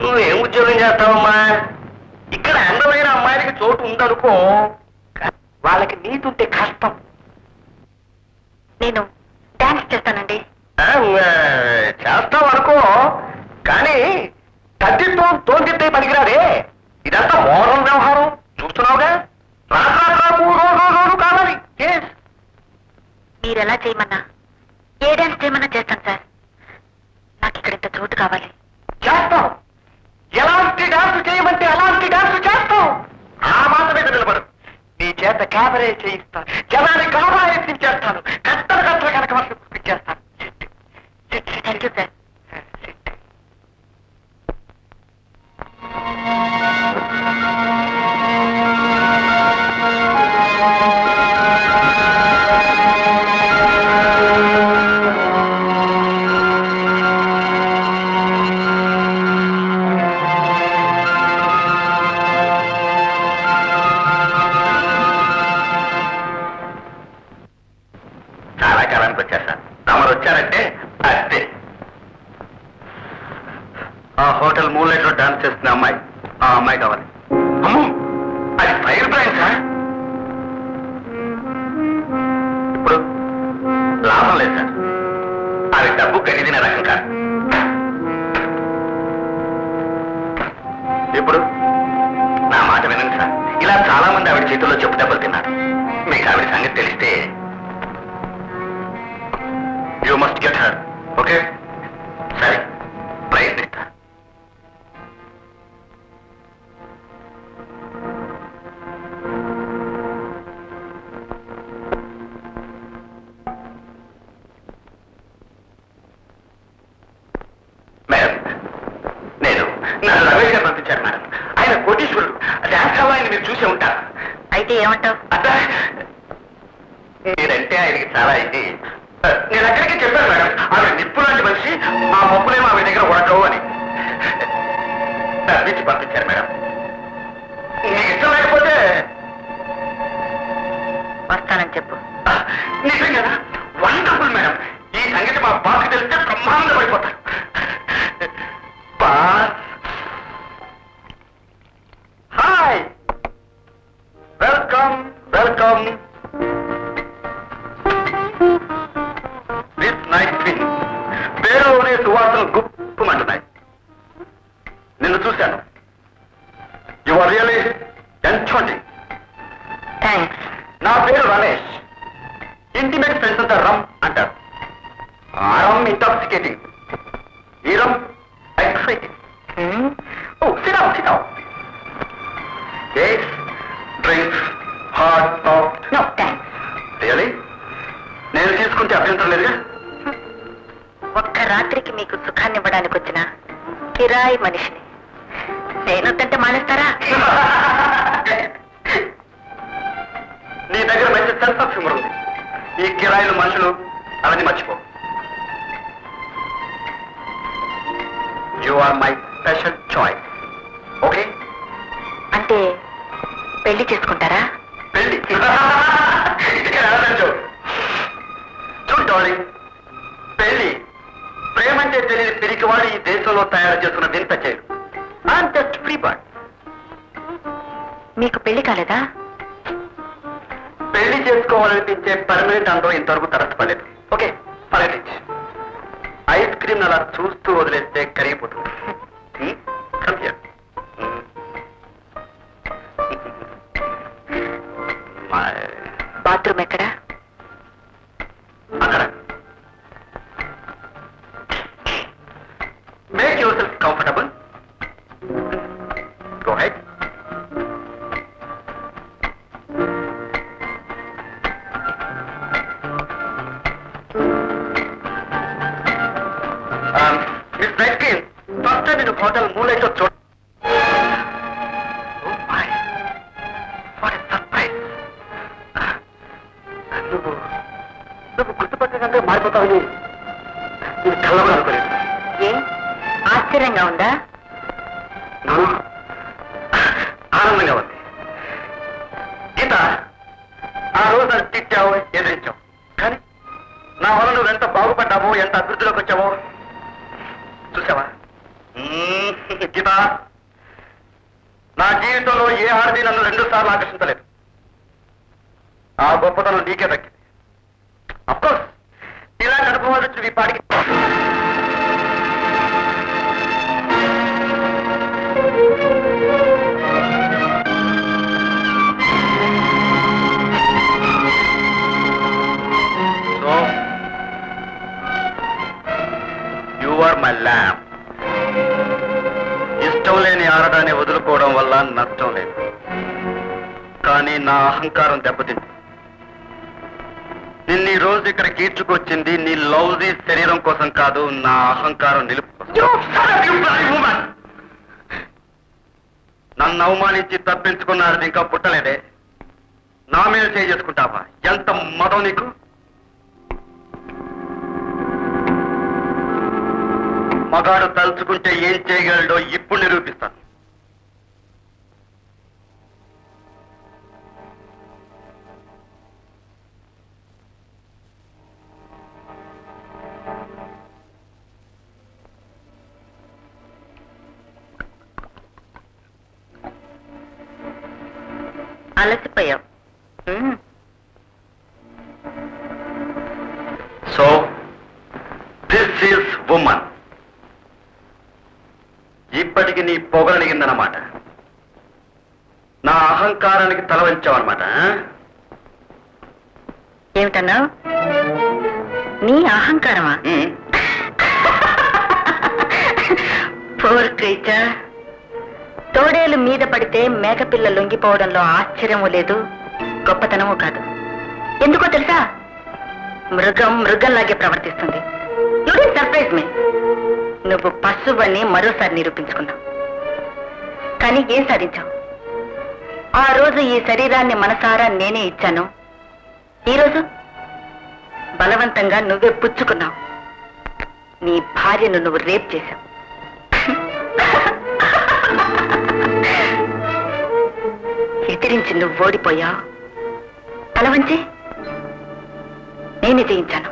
నువ్వు ఏం ఉద్యోగం చేస్తావమ్మా? ఇక్కడ అందమైన అమ్మాయిలకి చోటు ఉందనుకో వాళ్ళకి నీతుంటే కష్టం. నేను డాన్స్ చేస్తానండి. ఆ, చేస్తావు అనుకో కానీ తద్దితో తోందిద్దే పనికిరాదే. ఇదంతా మోడల్ వ్యవహారం. చూస్తున్నావుగా? రాను రోజు రోజు కావాలి Yes. మీరు ఎలా చేయమన్నా ఏ డాన్స్ చేయమన్నా చేస్తాను సార్ నాకు ఇక్కడ ఇంత చోటు కావాలి. చేస్తాం. ఎలాంటి డాన్స్ చేయమంటే అలాంటి డాన్స్ చేస్తాం. ఆ మాట మీద నిలబడు. నీ చేత క్యాబరే చేయిస్తాను. జనాన్ని కాబా చేస్తాను కట్టలు కట్టలు కనుక వర్షం కుప్పించేస్తాను థ్యాంక్ యూ సార్ ఆ హోటల్ మూలైట్లో డాన్స్ చేస్తున్న అమ్మాయి. ఆ అమ్మాయి కావాలి. అమ్మో! అది ఫైర్ బ్రాండ్ సార్ ఇప్పుడు లాభం లేదు సార్. అది డబ్బు ఖరీదిన రకం కాదు. ఇప్పుడు నా మాట వినండి సార్. ఇలా చాలా మంది ఆవిడ చేతుల్లో చెప్పు దెబ్బలు తిన్నారు. మీకు ఆవిడ సంగతి తెలిస్తే you must get her okay Ramesh గారు పంపించారు మేడం. ఆయన కోటీశ్వరుడు. డాన్స్ అవ్వాలని మీరు చూసే ఉంటారు. అయితే ఏమంటావు? అబ్బా, మీరంటే ఆయనకి చాలా ఇది. నేను అక్కడికి చెప్పాను మేడం. ఆమె నిప్పు లాంటి మనిషి ఆ పప్పులేమో ఆమె దగ్గర ఉడకవు అని. తప్పించి పంపించారు మేడం. ఎక్సైటింగ్ ఓ సిడా సిడా yes drinks hot soft no thanks really నేను తీసుకుంటే అభ్యంతరం లేదుగా? ఒక్క రాత్రికి మీకు సుఖాన్ని ఇవ్వడానికి వచ్చిన కిరాయి మనిషిని. నేను తింటే మానేస్తారా? నీ దగ్గర మంచి సెన్స్ ఆఫ్ హ్యూమర్ ఉంది. ఈ కిరాయిలు మనుషులు అవన్నీ మర్చిపో. You are my special choice okay అంటే పెళ్ళి చేసుకుంటారా? పెళ్ళి. చూడు డార్లింగ్ పెళ్ళి ప్రేమంటే తెలియని పిరికివాడు ఈ దేశంలో తయారు చేస్తున్న వింత చేయరు ఐఎమ్ జస్ట్ ఫ్రీ బర్డ్ మీకు పెళ్ళి కాలేదా? పెళ్ళి చేసుకోవాలనిపించే పర్మనెంట్ అందం ఇంతవరకు తరచపడలేదు ఓకే పర్లేదు ఐస్ క్రీమ్ అలా చూస్తూ వదిలేస్తే కరిగిపోతుంది. బాత్రూమ్ ఎక్కడ? రోజు నన్ను ఎదిరించావు. కానీ నా వల్ల నువ్వు ఎంత బాగుపడ్డావో ఎంత అభివృద్ధిలోకి వచ్చావో చూసావా? గీత నా జీవితంలో ఏ ఆడది నన్ను రెండు సార్లు ఆకర్షించలేదు. ఆ గొప్పతనం నీకే దక్కింది. అఫ్కోర్స్ ఇలాంటి అనుభవాలు వచ్చిన ఈ పాడికి వల్ల నష్టం లేదు. కానీ నా అహంకారం దెబ్బతింది. నిన్న ఈ రోజు ఇక్కడ కీర్చుకొచ్చింది నీ లౌజీ శరీరం కోసం కాదు నా అహంకారం నిలుపు నన్ను అవమానించి తప్పించుకున్నారది ఇంకా పుట్టలేదే. నా మీద చేసుకుంటావా ఎంత మదం నీకు? మగాడు తలుచుకుంటే ఏం చేయగలడో ఇప్పుడు నిరూపిస్తాను. అలసిపోయావు. సో దిస్ ఈస్ ఉమన్ ఇప్పటికి నీ పొగలనిగిందన్నమాట నా అహంకారానికి తల వంచావన్నమాట ఏమిటన్నావు? నీ అహంకారమా. పోర్ క్రీచర్ తోడేలు మీద పడితే మేకపిల్ల లొంగిపోవడంలో ఆశ్చర్యము లేదు గొప్పతనము కాదు. ఎందుకో తెలుసా? మృగం మృగంలాగే ప్రవర్తిస్తుంది. యు సర్ప్రైజ్ మీ నువ్వు పశువని మరోసారి నిరూపించుకున్నావు. కానీ ఏం సాధించావు? ఆ రోజు ఈ శరీరాన్ని మనసారా నేనే ఇచ్చాను. ఈరోజు బలవంతంగా నువ్వే పుచ్చుకున్నావు. నీ భార్యను నువ్వు రేప్ చేశావు. ఎదిరించి నువ్వు ఓడిపోయావు తల వంచి నేను జయించాను.